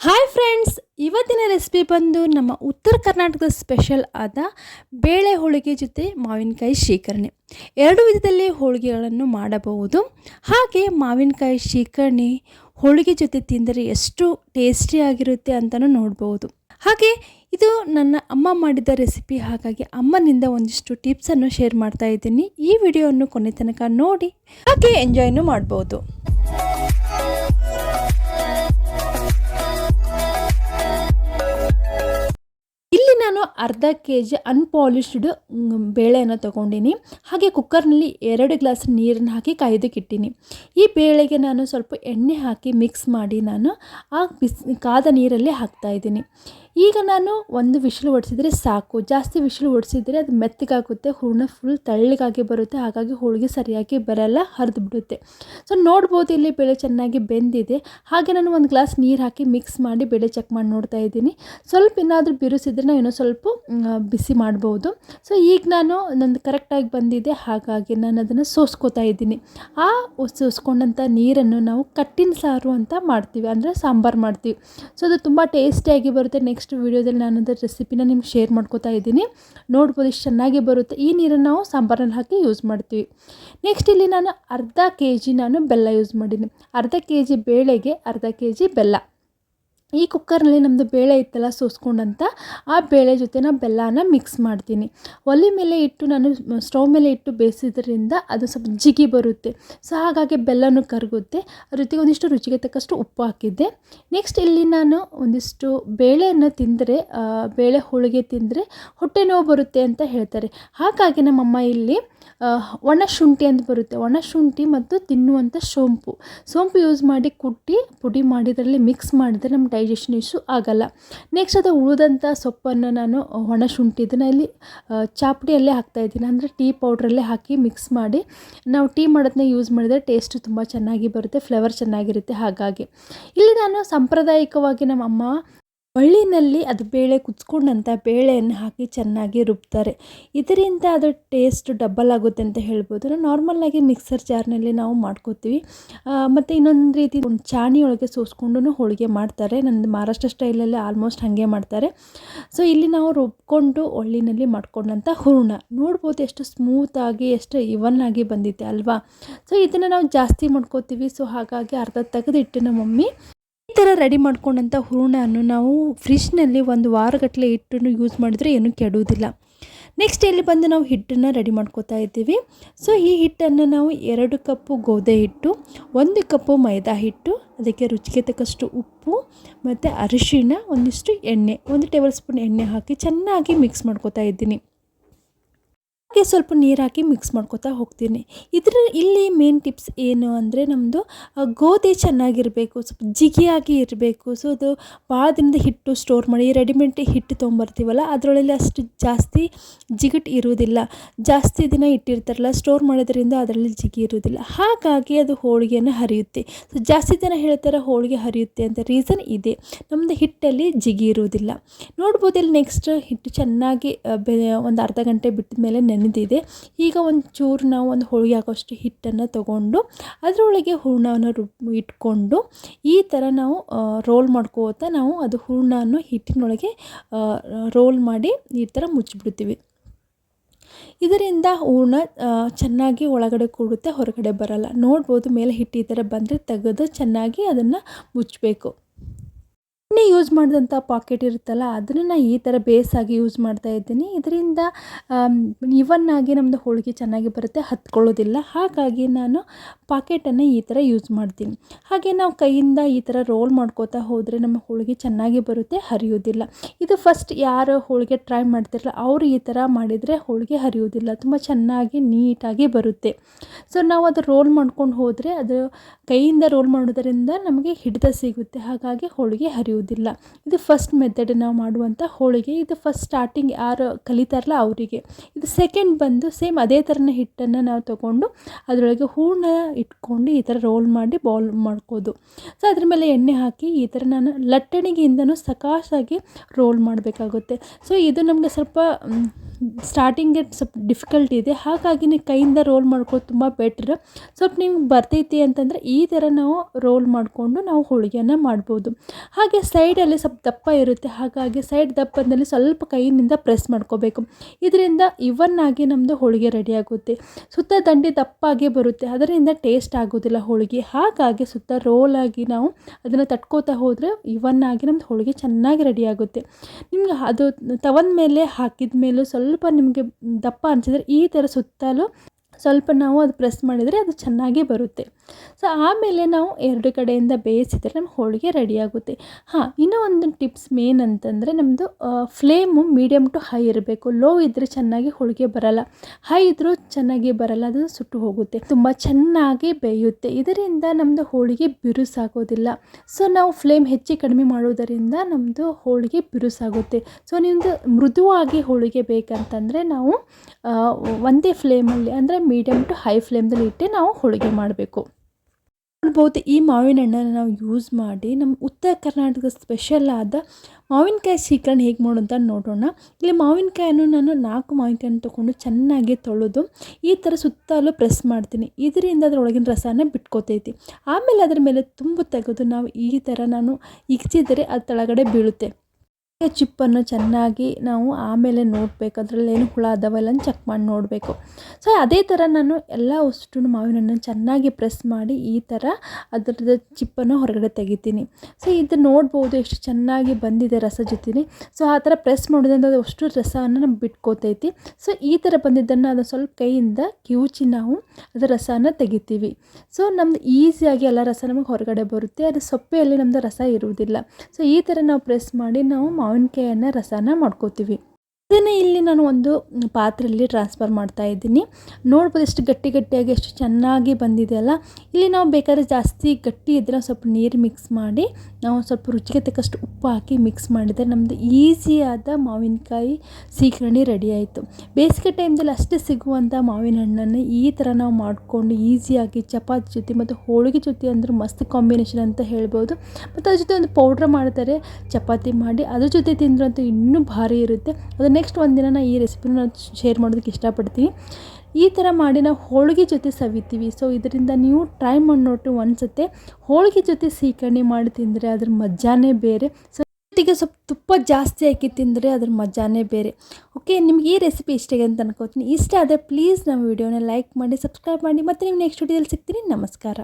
Hi friends ಇವತ್ತಿನ recipe ಬಂದು ನಮ್ಮ ಉತ್ತರ ಕರ್ನಾಟಕದ ಸ್ಪೆಷಲ್ ಆದ ಬೇಳೆ ಹೋಳಿಗೆ ಜೊತೆ ಮಾವಿನಕಾಯಿ ಶೇಖರಣೆ. ಎರಡು ವಿಧದಲ್ಲಿ ಹೋಳಿಗೆಗಳನ್ನು ಮಾಡಬಹುದು. ಹಾಗೆ ಮಾವಿನಕಾಯಿ ಶೇಖರಣೆ ಹೋಳಿಗೆ ಜೊತೆ ತಿಂದರೆ ಎಷ್ಟು ಟೇಸ್ಟಿಯಾಗಿರುತ್ತೆ ಅಂತಲೂ ನೋಡ್ಬೋದು. ಹಾಗೆ ಇದು ನನ್ನ ಅಮ್ಮ ಮಾಡಿದ ರೆಸಿಪಿ ಹಾಗಾಗಿ ಅಮ್ಮನಿಂದ ಒಂದಿಷ್ಟು ಟಿಪ್ಸನ್ನು ಶೇರ್ ಮಾಡ್ತಾ ಇದ್ದೀನಿ. ಈ ವಿಡಿಯೋವನ್ನು ಕೊನೆ ತನಕ ನೋಡಿ, ಹಾಗೆ ಎಂಜಾಯ್ನೂ ಮಾಡ್ಬೋದು. ಅರ್ಧ ಕೆ ಜಿ ಅನ್ಪಾಲಿಶ್ಡ್ ಬೇಳೆಯನ್ನು ತೊಗೊಂಡಿನಿ. ಹಾಗೆ ಕುಕ್ಕರ್ನಲ್ಲಿ ಎರಡು ಗ್ಲಾಸ್ ನೀರನ್ನು ಹಾಕಿ ಕಾಯ್ದಕ್ಕಿಟ್ಟಿನಿ ಈ ಬೇಳೆಗೆ ನಾನು ಸ್ವಲ್ಪ ಎಣ್ಣೆ ಹಾಕಿ ಮಿಕ್ಸ್ ಮಾಡಿ ನಾನು ಆ ಬಿಸಿ ಕಾದ ನೀರಲ್ಲಿ ಹಾಕ್ತಾ ಇದ್ದೀನಿ. ಈಗ ನಾನು ಒಂದು ವಿಷಲು ಹೊಡಿಸಿದ್ರೆ ಸಾಕು. ಜಾಸ್ತಿ ವಿಷಲು ಹೊಡ್ಸಿದ್ರೆ ಅದು ಮೆತ್ತಗಾಗುತ್ತೆ, ಹೂರ್ಣ ಫುಲ್ ತಳ್ಳಗಾಗಿ ಬರುತ್ತೆ, ಹಾಗಾಗಿ ಹೋಳಿಗೆ ಸರಿಯಾಗಿ ಬರಲ್ಲ, ಹರಿದು ಬಿಡುತ್ತೆ. ಸೊ ನೋಡ್ಬೋದು ಇಲ್ಲಿ ಬೇಳೆ ಚೆನ್ನಾಗಿ ಬೆಂದಿದೆ. ಹಾಗೆ ನಾನು ಒಂದು ಗ್ಲಾಸ್ ನೀರು ಹಾಕಿ ಮಿಕ್ಸ್ ಮಾಡಿ ಬೇಳೆ ಚೆಕ್ ಮಾಡಿ ನೋಡ್ತಾ ಇದ್ದೀನಿ. ಸ್ವಲ್ಪ ಏನಾದರೂ ಬಿರುಸಿದ್ರೆ ನಾವು ಇನ್ನೂ ಸ್ವಲ್ಪ ಬಿಸಿ ಮಾಡ್ಬೋದು. ಸೊ ಈಗ ನಾನು ನಂದು ಕರೆಕ್ಟಾಗಿ ಬಂದಿದೆ, ಹಾಗಾಗಿ ನಾನು ಅದನ್ನು ಸೋಸ್ಕೋತಾ ಇದ್ದೀನಿ. ಆ ಸೋಸ್ಕೊಂಡಂಥ ನೀರನ್ನು ನಾವು ಕಟ್ಟಿನ ಸಾರು ಅಂತ ಮಾಡ್ತೀವಿ, ಅಂದರೆ ಸಾಂಬಾರು ಮಾಡ್ತೀವಿ. ಸೊ ಅದು ತುಂಬ ಟೇಸ್ಟಿಯಾಗಿ ಬರುತ್ತೆ. ನೆಕ್ಸ್ಟ್ ವೀಡಿಯೋದಲ್ಲಿ ನಾನು ಅದರ ರೆಸಿಪಿನ ನಿಮ್ಗೆ ಶೇರ್ ಮಾಡ್ಕೋತಾ ಇದ್ದೀನಿ. ನೋಡ್ಬೋದು ಇಷ್ಟು ಚೆನ್ನಾಗಿ ಬರುತ್ತೆ. ಈ ನೀರನ್ನು ನಾವು ಸಾಂಬಾರಲ್ಲಿ ಹಾಕಿ ಯೂಸ್ ಮಾಡ್ತೀವಿ. ನೆಕ್ಸ್ಟ್ ಇಲ್ಲಿ ನಾನು ಅರ್ಧ ಕೆ ಜಿ ನಾನು ಬೆಲ್ಲ ಯೂಸ್ ಮಾಡಿದ್ದೀನಿ ಅರ್ಧ ಕೆ ಜಿ ಬೇಳೆಗೆ ಅರ್ಧ ಕೆ ಜಿ ಬೆಲ್ಲ. ಈ ಕುಕ್ಕರ್ನಲ್ಲಿ ನಮ್ಮದು ಬೇಳೆ ಇತ್ತಲ್ಲ ಸೋಸ್ಕೊಂಡಂತ, ಆ ಬೇಳೆ ಜೊತೆ ನಾನು ಬೆಲ್ಲನ ಮಿಕ್ಸ್ ಮಾಡ್ತೀನಿ. ಒಲೆ ಮೇಲೆ ಇಟ್ಟು ನಾನು ಸ್ಟವ್ ಮೇಲೆ ಇಟ್ಟು ಬೇಯಿಸಿದ್ರಿಂದ ಅದು ಸ್ವಲ್ಪ ಜಿಗಿ ಬರುತ್ತೆ. ಸೊ, ಹಾಗಾಗಿ ಬೆಲ್ಲನೂ ಕರಗುತ್ತೆ. ಅದ್ರ ಜೊತೆಗೆ ಒಂದಿಷ್ಟು ರುಚಿಗೆ ತಕ್ಕಷ್ಟು ಉಪ್ಪು ಹಾಕಿದ್ದೆ. ನೆಕ್ಸ್ಟ್ ಇಲ್ಲಿ ನಾನು ಒಂದಿಷ್ಟು ಬೇಳೆಯನ್ನು ತಿಂದರೆ ಬೇಳೆ ಹೋಳಿಗೆ ತಿಂದರೆ ಹೊಟ್ಟೆ ನೋವು ಬರುತ್ತೆ ಅಂತ ಹೇಳ್ತಾರೆ. ಹಾಗಾಗಿ ನಮ್ಮಮ್ಮ ಇಲ್ಲಿ ಒಣ ಶುಂಠಿ ಅಂತ ಬರುತ್ತೆ. ಒಣ ಶುಂಠಿ ಮತ್ತು ತಿನ್ನುವಂಥ ಸೋಂಪು. ಸೋಂಪು ಯೂಸ್ ಮಾಡಿ ಕುಟ್ಟಿ ಪುಡಿ ಮಾಡಿದ್ರಲ್ಲಿ ಮಿಕ್ಸ್ ಮಾಡಿದ್ರೆ ನಮ್ಮ ಡೈಜೆಷನ್ ಇಶ್ಯೂ ಆಗಲ್ಲ. ನೆಕ್ಸ್ಟ್ ಅದು ಉಳಿದಂಥ ಸೊಪ್ಪನ್ನು ನಾನು ಒಣ ಶುಂಠಿ ಇದನ್ನು ಇಲ್ಲಿ ಚಾಪಡಿಯಲ್ಲೇ ಚಾಪುಡಿಯಲ್ಲೇ ಹಾಕ್ತಾ ಇದ್ದೀನಿ. ಅಂದರೆ ಟೀ ಪೌಡ್ರಲ್ಲೇ ಹಾಕಿ ಮಿಕ್ಸ್ ಮಾಡಿ. ನಾವು ಟೀ ಮಾಡೋದನ್ನ ಯೂಸ್ ಮಾಡಿದರೆ ಟೇಸ್ಟ್ ತುಂಬ ಚೆನ್ನಾಗಿ ಬರುತ್ತೆ ಫ್ಲೇವರ್ ಚೆನ್ನಾಗಿರುತ್ತೆ ಹಾಗಾಗಿ. ಇಲ್ಲಿ ನಾನು ಸಾಂಪ್ರದಾಯಿಕವಾಗಿ ನಮ್ಮ ಅಮ್ಮ ಒಳ್ಳಿನಲ್ಲಿ ಅದು ಬೇಳೆ ಕುದ್ಸ್ಕೊಂಡಂಥ ಬೇಳೆಯನ್ನು ಹಾಕಿ ಚೆನ್ನಾಗಿ ರುಬ್ತಾರೆ. ಇದರಿಂದ ಅದು ಟೇಸ್ಟ್ ಡಬ್ಬಲ್ ಆಗುತ್ತೆ ಅಂತ ಹೇಳ್ಬೋದು. ನಾರ್ಮಲ್ಲಾಗಿ ಮಿಕ್ಸರ್ ಜಾರ್ನಲ್ಲಿ ನಾವು ಮಾಡ್ಕೋತೀವಿ. ಮತ್ತು ಇನ್ನೊಂದು ರೀತಿ ಒಂದು ಚಾಣಿ ಒಳಗೆ ಸೋಸ್ಕೊಂಡು ಹೋಳಿಗೆ ಮಾಡ್ತಾರೆ. ನಂದು ಮಹಾರಾಷ್ಟ್ರ ಸ್ಟೈಲಲ್ಲಿ ಆಲ್ಮೋಸ್ಟ್ ಹಾಗೆ ಮಾಡ್ತಾರೆ. ಸೊ, ಇಲ್ಲಿ ನಾವು ರುಬ್ಕೊಂಡು ಒಳ್ಳಿನಲ್ಲಿ ಮಾಡ್ಕೊಂಡಂಥ ಹೂರ್ಣ. ನೋಡ್ಬೋದು ಎಷ್ಟು ಸ್ಮೂತಾಗಿ ಎಷ್ಟು ಇವನ್ ಆಗಿ ಬಂದಿದೆ ಅಲ್ವಾ? ಸೊ, ಇದನ್ನು ನಾವು ಜಾಸ್ತಿ ಮಾಡ್ಕೋತೀವಿ. ಸೊ, ಹಾಗಾಗಿ ಅರ್ಧ ತೆಗೆದಿಟ್ಟು ನಮ್ಮ ಮಮ್ಮಿ ಥರ ರೆಡಿ ಮಾಡ್ಕೊಂಡಂಥ ಹೂರಣವನ್ನು ನಾವು ಫ್ರಿಜ್ನಲ್ಲಿ ಒಂದು ವಾರಗಟ್ಟಲೆ ಇಟ್ಟು ಯೂಸ್ ಮಾಡಿದ್ರೆ ಏನೂ ಕೆಡುವುದಿಲ್ಲ. ನೆಕ್ಸ್ಟ್ ಇಲ್ಲಿ ಬಂದು ನಾವು ಹಿಟ್ಟನ್ನು ರೆಡಿ ಮಾಡ್ಕೋತಾ ಇದ್ದೀವಿ. ಸೊ ಈ ಹಿಟ್ಟನ್ನು ನಾವು ಎರಡು ಕಪ್ಪು ಗೋಧಿ ಹಿಟ್ಟು, ಒಂದು ಕಪ್ಪು ಮೈದಾ ಹಿಟ್ಟು, ಅದಕ್ಕೆ ರುಚಿಗೆ ತಕ್ಕಷ್ಟು ಉಪ್ಪು ಮತ್ತು ಅರಿಶಿನ ಒಂದಿಷ್ಟು ಎಣ್ಣೆ, ಒಂದು ಟೇಬಲ್ ಸ್ಪೂನ್ ಎಣ್ಣೆ ಹಾಕಿ ಚೆನ್ನಾಗಿ ಮಿಕ್ಸ್ ಮಾಡ್ಕೋತಾ ಇದ್ದೀನಿ. ಹಾಗೆ ಸ್ವಲ್ಪ ನೀರು ಹಾಕಿ ಮಿಕ್ಸ್ ಮಾಡ್ಕೊತಾ ಹೋಗ್ತೀನಿ. ಇದ್ರ ಇಲ್ಲಿ ಮೇನ್ ಟಿಪ್ಸ್ ಏನು ಅಂದರೆ ನಮ್ಮದು ಗೋಧಿ ಚೆನ್ನಾಗಿರಬೇಕು, ಸ್ವಲ್ಪ ಜಿಗಿಯಾಗಿ ಇರಬೇಕು. ಸೊ ಅದು ಭಾಳ ದಿನದ ಹಿಟ್ಟು ಸ್ಟೋರ್ ಮಾಡಿ ರೆಡಿಮೇಡ್ ಹಿಟ್ಟು ತೊಗೊಂಬರ್ತೀವಲ್ಲ ಅದರೊಳಗೆ ಅಷ್ಟು ಜಾಸ್ತಿ ಜಿಗಟ್ ಇರುವುದಿಲ್ಲ. ಜಾಸ್ತಿ ದಿನ ಇಟ್ಟಿರ್ತಾರಲ್ಲ ಸ್ಟೋರ್ ಮಾಡೋದ್ರಿಂದ ಅದರಲ್ಲಿ ಜಿಗಿ ಇರುವುದಿಲ್ಲ. ಹಾಗಾಗಿ ಅದು ಹೋಳಿಗೆಯನ್ನು ಹರಿಯುತ್ತೆ. ಸೊ ಜಾಸ್ತಿ ದಿನ ಹೇಳ್ತಾರೆ ಹೋಳಿಗೆ ಹರಿಯುತ್ತೆ ಅಂತ ರೀಸನ್ ಇದೆ. ನಮ್ಮದು ಹಿಟ್ಟಲ್ಲಿ ಜಿಗಿ ಇರುವುದಿಲ್ಲ. ನೋಡ್ಬೋದು ನೆಕ್ಸ್ಟ್ ಹಿಟ್ಟು ಚೆನ್ನಾಗಿ ಒಂದು ಅರ್ಧ ಗಂಟೆ ಬಿಟ್ಟ ಮೇಲೆ ನೆನೆದಿದೆ ಈಗ ಒಂದು ಚೂರು ನಾವು ಒಂದು ಹೋಳಿಗೆ ಹಾಕೋಷ್ಟು ಹಿಟ್ಟನ್ನು ತಗೊಂಡು, ಅದರೊಳಗೆ ಹೂರಣವನ್ನು ರುಬ್ ಇಟ್ಕೊಂಡು, ಈ ಥರ ನಾವು ರೋಲ್ ಮಾಡ್ಕೋತಾ ನಾವು ಅದು ಹೂರಣವನ್ನು ಹಿಟ್ಟಿನೊಳಗೆ ರೋಲ್ ಮಾಡಿ ಈ ಥರ ಮುಚ್ಚಿಬಿಡ್ತೀವಿ. ಇದರಿಂದ ಹೂರ್ಣ ಚೆನ್ನಾಗಿ ಒಳಗಡೆ ಕೂಡುತ್ತೆ, ಹೊರಗಡೆ ಬರಲ್ಲ. ನೋಡ್ಬೋದು, ಮೇಲೆ ಹಿಟ್ಟು ಈ ಥರ ಬಂದರೆ ತೆಗೆದು ಚೆನ್ನಾಗಿ ಅದನ್ನು ಮುಚ್ಚಬೇಕು. ಎಣ್ಣೆ ಯೂಸ್ ಮಾಡಿದಂಥ ಪಾಕೆಟ್ ಇರುತ್ತಲ್ಲ, ಅದನ್ನು ನಾನು ಈ ಥರ ಬೇಸಾಗಿ ಯೂಸ್ ಮಾಡ್ತಾ ಇದ್ದೀನಿ. ಇದರಿಂದ ಇವನ್ ಆಗಿ ನಮ್ಮದು ಹೋಳಿಗೆ ಚೆನ್ನಾಗಿ ಬರುತ್ತೆ, ಹತ್ಕೊಳ್ಳೋದಿಲ್ಲ. ಹಾಗಾಗಿ ನಾನು ಪಾಕೆಟನ್ನು ಈ ಥರ ಯೂಸ್ ಮಾಡ್ತೀನಿ. ಹಾಗೆ ನಾವು ಕೈಯಿಂದ ಈ ಥರ ರೋಲ್ ಮಾಡ್ಕೋತಾ ಹೋದರೆ ನಮ್ಮ ಹೋಳಿಗೆ ಚೆನ್ನಾಗಿ ಬರುತ್ತೆ, ಹರಿಯೋದಿಲ್ಲ. ಇದು ಫಸ್ಟ್ ಯಾರು ಹೋಳಿಗೆ ಟ್ರೈ ಮಾಡ್ತಿರಲ್ಲ ಅವರು ಈ ಥರ ಮಾಡಿದರೆ ಹೋಳಿಗೆ ಹರಿಯೋದಿಲ್ಲ. ತುಂಬ ಚೆನ್ನಾಗಿ ನೀಟಾಗಿ ಬರುತ್ತೆ. ಸೊ ನಾವು ಅದು ರೋಲ್ ಮಾಡ್ಕೊಂಡು ಹೋದರೆ ಅದು ಕೈಯಿಂದ ರೋಲ್ ಮಾಡೋದರಿಂದ ನಮಗೆ ಹಿಡಿತ ಸಿಗುತ್ತೆ. ಹಾಗಾಗಿ ಹೋಳಿಗೆ ಹರಿಯೋದಿಲ್ಲ. ಇದು ಫಸ್ಟ್ ಮೆಥಡ್ ನಾವು ಮಾಡುವಂಥ ಹೋಳಿಗೆ. ಇದು ಫಸ್ಟ್ ಸ್ಟಾರ್ಟಿಂಗ್ ಯಾರು ಕಲಿತಾರಲ್ಲ ಅವರಿಗೆ. ಇದು ಸೆಕೆಂಡ್ ಬಂದು ಸೇಮ್ ಅದೇ ಥರನ ಹಿಟ್ಟನ್ನು ನಾವು ತಗೊಂಡು ಅದರೊಳಗೆ ಹೂರ್ಣ ಇಟ್ಕೊಂಡು ಈ ಥರ ರೋಲ್ ಮಾಡಿ ಬಾಲ್ ಮಾಡ್ಕೋದು. ಸೊ ಅದ್ರ ಮೇಲೆ ಎಣ್ಣೆ ಹಾಕಿ ಈ ಥರ ನಾನು ಲಟ್ಟಣಿಗೆಯಿಂದನೂ ಸಕಾಸಾಗಿ ರೋಲ್ ಮಾಡಬೇಕಾಗುತ್ತೆ. ಸೊ ಇದು ನಮಗೆ ಸ್ವಲ್ಪ ಮ್, ಸ್ಟಾರ್ಟಿಂಗ್ಗೆ ಸ್ವಲ್ಪ ಡಿಫಿಕಲ್ಟ್ ಇದೆ. ಹಾಗಾಗಿ ನೀವು ಕೈಯಿಂದ ರೋಲ್ ಮಾಡ್ಕೊಳ್ಳೋದು ತುಂಬ ಬೆಟ್ರ್ ಸ್ವಲ್ಪ ನಿಮ್ಗೆ ಬರ್ತೈತಿ ಅಂತಂದರೆ ಈ ಥರ ನಾವು ರೋಲ್ ಮಾಡಿಕೊಂಡು ನಾವು ಹೋಳಿಗೆಯನ್ನು ಮಾಡ್ಬೋದು. ಹಾಗೆ ಸೈಡಲ್ಲಿ ಸ್ವಲ್ಪ ದಪ್ಪ ಇರುತ್ತೆ. ಹಾಗಾಗಿ ಸೈಡ್ ದಪ್ಪದಲ್ಲಿ ಸ್ವಲ್ಪ ಕೈಯಿಂದ ಪ್ರೆಸ್ ಮಾಡ್ಕೋಬೇಕು. ಇದರಿಂದ ಇವನ್ ಆಗಿ ನಮ್ಮದು ಹೋಳಿಗೆ ರೆಡಿ ಆಗುತ್ತೆ. ಸುತ್ತ ದಂಡಿ ದಪ್ಪಾಗಿ ಬರುತ್ತೆ. ಅದರಿಂದ ಟೇಸ್ಟ್ ಆಗೋದಿಲ್ಲ ಹೋಳಿಗೆ. ಹಾಗಾಗಿ ಸುತ್ತ ರೋಲ್ ಆಗಿ ನಾವು ಅದನ್ನು ತಟ್ಕೋತಾ ಹೋದರೆ ಇವನ್ ಆಗಿ ನಮ್ಮದು ಹೋಳಿಗೆ ಚೆನ್ನಾಗಿ ರೆಡಿ ಆಗುತ್ತೆ. ನಿಮ್ಗೆ ಅದು ತವನ ಮೇಲೆ ಹಾಕಿದ ಮೇಲೂ ಸ್ವಲ್ಪ ನಿಮಗೆ ದಪ್ಪ ಅನಿಸಿದ್ರೆ ಈ ಥರ ಸುತ್ತಲೂ ಸ್ವಲ್ಪ ನಾವು ಅದು ಪ್ರೆಸ್ ಮಾಡಿದರೆ ಅದು ಚೆನ್ನಾಗಿ ಬರುತ್ತೆ. ಸೊ ಆಮೇಲೆ ನಾವು ಎರಡು ಕಡೆಯಿಂದ ಬೇಯಿಸಿದರೆ ನಮ್ಮ ಹೋಳಿಗೆ ರೆಡಿಯಾಗುತ್ತೆ ಹಾಂ, ಇನ್ನೂ ಒಂದು ಟಿಪ್ಸ್ ಮೇನ್ ಅಂತಂದರೆ ನಮ್ಮದು ಫ್ಲೇಮು ಮೀಡಿಯಮ್ ಟು ಹೈ ಇರಬೇಕು. ಲೋ ಇದ್ದರೆ ಚೆನ್ನಾಗಿ ಹೋಳಿಗೆ ಬರಲ್ಲ. ಹೈ ಇದ್ದರೂ ಚೆನ್ನಾಗಿ ಬರಲ್ಲ ಅದು ಸುಟ್ಟು ಹೋಗುತ್ತೆ. ತುಂಬ ಚೆನ್ನಾಗಿ ಬೇಯುತ್ತೆ. ಇದರಿಂದ ನಮ್ಮದು ಹೋಳಿಗೆ ಬಿರುಸಾಗೋದಿಲ್ಲ. ಸೊ ನಾವು ಫ್ಲೇಮ್ ಹೆಚ್ಚು ಕಡಿಮೆ ಮಾಡೋದರಿಂದ ನಮ್ಮದು ಹೋಳಿಗೆ ಬಿರುಸಾಗುತ್ತೆ. ಸೊ ನಿಮ್ಮದು ಮೃದುವಾಗಿ ಹೋಳಿಗೆ ಬೇಕಂತಂದರೆ ನಾವು ಒಂದೇ ಫ್ಲೇಮಲ್ಲಿ ಅಂದರೆ ಮೀಡಿಯಮ್ ಟು ಹೈ ಫ್ಲೇಮ್ದಲ್ಲಿ ಇಟ್ಟೆ ನಾವು ಹೋಳಿಗೆ ಮಾಡಬೇಕು. ನೋಡ್ಬೋದು ಈ ಮಾವಿನ ಹಣ್ಣನ್ನು ನಾವು ಯೂಸ್ ಮಾಡಿ ನಮ್ಮ ಉತ್ತರ ಕರ್ನಾಟಕ ಸ್ಪೆಷಲ್ ಆದ ಮಾವಿನಕಾಯಿ ಸೀಕರಣೆ ಹೇಗೆ ಮಾಡೋದು ಅಂತ ನೋಡೋಣ. ಇಲ್ಲಿ ಮಾವಿನಕಾಯನ್ನು ನಾನು ನಾಲ್ಕು ಮಾವಿನಕಾಯನ್ನು ತೊಗೊಂಡು ಚೆನ್ನಾಗಿ ತೊಳೆದು ಈ ಥರ ಸುತ್ತಲೂ ಪ್ರೆಸ್ ಮಾಡ್ತೀನಿ. ಇದರಿಂದ ಅದರೊಳಗಿನ ರಸನ ಬಿಟ್ಕೋತೈತಿ. ಆಮೇಲೆ ಅದರ ಮೇಲೆ ತುಂಬು ತೆಗೆದು ನಾವು ಈ ಥರ ನಾನು ಇಕ್ಚಿದರೆ ಅದು ತಳಗಡೆ ಬೀಳುತ್ತೆ. ಚಿಪ್ಪನ್ನು ಚೆನ್ನಾಗಿ ನಾವು ಆಮೇಲೆ ನೋಡಬೇಕು. ಅದರಲ್ಲಿ ಏನು ಹುಳ ಅದಾವಲ್ಲ ಚೆಕ್ ಮಾಡಿ ನೋಡಬೇಕು. ಸೊ ಅದೇ ಥರ ನಾನು ಎಲ್ಲ ಅಷ್ಟು ಮಾವಿನ ಹಣ್ಣನ್ನು ಚೆನ್ನಾಗಿ ಪ್ರೆಸ್ ಮಾಡಿ ಈ ಥರ ಅದರದ ಚಿಪ್ಪನ್ನು ಹೊರಗಡೆ ತೆಗಿತೀನಿ. ಸೊ ಇದು ನೋಡ್ಬೋದು ಎಷ್ಟು ಚೆನ್ನಾಗಿ ಬಂದಿದೆ ರಸ ಜೊತೆಲಿ. ಸೊ ಆ ಥರ ಪ್ರೆಸ್ ಮಾಡೋದ್ರಿಂದ ಅದು ಅಷ್ಟು ರಸವನ್ನು ನಮ್ಗೆ ಬಿಟ್ಕೋತೈತಿ. ಸೊ ಈ ಥರ ಬಂದಿದ್ದನ್ನು ಅದು ಸ್ವಲ್ಪ ಕೈಯಿಂದ ಕಿವುಚಿ ನಾವು ಅದರ ರಸನ ತೆಗಿತೀವಿ. ಸೊ ನಮ್ದು ಈಸಿಯಾಗಿ ಎಲ್ಲ ರಸ ನಮಗೆ ಹೊರಗಡೆ ಬರುತ್ತೆ. ಅದು ಸೊಪ್ಪೆಯಲ್ಲಿ ನಮ್ಮದು ರಸ ಇರುವುದಿಲ್ಲ. ಸೊ ಈ ಥರ ನಾವು ಪ್ರೆಸ್ ಮಾಡಿ ನಾವು ಮಾವಿನಕಾಯನ್ನು ರಸನ ಮಾಡ್ಕೋತೀವಿ. ಇದನ್ನು ಇಲ್ಲಿ ನಾನು ಒಂದು ಪಾತ್ರೆಯಲ್ಲಿ ಟ್ರಾನ್ಸ್ಫರ್ ಮಾಡ್ತಾ ಇದ್ದೀನಿ. ನೋಡ್ಬೋದು ಎಷ್ಟು ಗಟ್ಟಿ ಗಟ್ಟಿಯಾಗಿ ಎಷ್ಟು ಚೆನ್ನಾಗಿ ಬಂದಿದೆ ಅಲ್ಲ. ಇಲ್ಲಿ ನಾವು ಬೇಕಾದ್ರೆ ಜಾಸ್ತಿ ಗಟ್ಟಿ ಇದ್ದರೆ ಸ್ವಲ್ಪ ನೀರು ಮಿಕ್ಸ್ ಮಾಡಿ, ನಾವು ಸ್ವಲ್ಪ ರುಚಿಗೆ ತಕ್ಕಷ್ಟು ಉಪ್ಪು ಹಾಕಿ ಮಿಕ್ಸ್ ಮಾಡಿದರೆ ನಮ್ಮದು ಈಸಿಯಾದ ಮಾವಿನಕಾಯಿ ಸೀಕರಣಿ ರೆಡಿ ಆಯಿತು. ಬೇಸಿಗೆ ಟೈಮ್ದಲ್ಲಿ ಅಷ್ಟೇ ಸಿಗುವಂಥ ಮಾವಿನ ಹಣ್ಣನ್ನು ಈ ಥರ ನಾವು ಮಾಡಿಕೊಂಡು ಈಸಿಯಾಗಿ ಚಪಾತಿ ಜೊತೆ ಮತ್ತು ಹೋಳಿಗೆ ಜೊತೆ ಅಂದ್ರೆ ಮಸ್ತ್ ಕಾಂಬಿನೇಷನ್ ಅಂತ ಹೇಳ್ಬೋದು. ಮತ್ತು ಅದ್ರ ಜೊತೆ ಒಂದು ಪೌಡ್ರ್ ಮಾಡ್ತಾರೆ, ಚಪಾತಿ ಮಾಡಿ, ಅದ್ರ ಜೊತೆ ತಿಂದ್ರಂತೂ ಇನ್ನೂ ಭಾರಿ ಇರುತ್ತೆ. ಅದು ನೆಕ್ಸ್ಟ್ ಒಂದಿನ ನಾನು ಈ ರೆಸಿಪಿನ ನಾನು ಶೇರ್ ಮಾಡೋದಕ್ಕೆ ಇಷ್ಟಪಡ್ತೀನಿ. ಈ ಥರ ಮಾಡಿ ನಾವು ಹೋಳಿಗೆ ಜೊತೆ ಸವಿತೀವಿ. ಸೊ ಇದರಿಂದ ನೀವು ಟ್ರೈ ಮಾಡಿ ನೋಟ್ಟು ಒಂದ್ಸತ್ತೆ ಹೋಳಿಗೆ ಜೊತೆ ಸೀಕರಣೆ ಮಾಡಿ ತಿಂದರೆ ಅದ್ರ ಮಜಾನೇ ಬೇರೆ. ಸೊ ಜೊತೆಗೆ ಸ್ವಲ್ಪ ತುಪ್ಪ ಜಾಸ್ತಿ ಹಾಕಿ ತಿಂದರೆ ಅದ್ರ ಮಜಾನೇ ಬೇರೆ. ಓಕೆ ನಿಮ್ಗೆ ಈ ರೆಸಿಪಿ ಇಷ್ಟ ಆಗಿದೆ ಅಂತ ಅನ್ಕೋತೀನಿ. ಇಷ್ಟ ಆದರೆ ಪ್ಲೀಸ್ ನಮ್ಮ ವಿಡಿಯೋನ ಲೈಕ್ ಮಾಡಿ ಸಬ್ಸ್ಕ್ರೈಬ್ ಮಾಡಿ ಮತ್ತು ನೀವು ನೆಕ್ಸ್ಟ್ ವಿಡಿಯೋದಲ್ಲಿ ಸಿಗ್ತೀನಿ. ನಮಸ್ಕಾರ.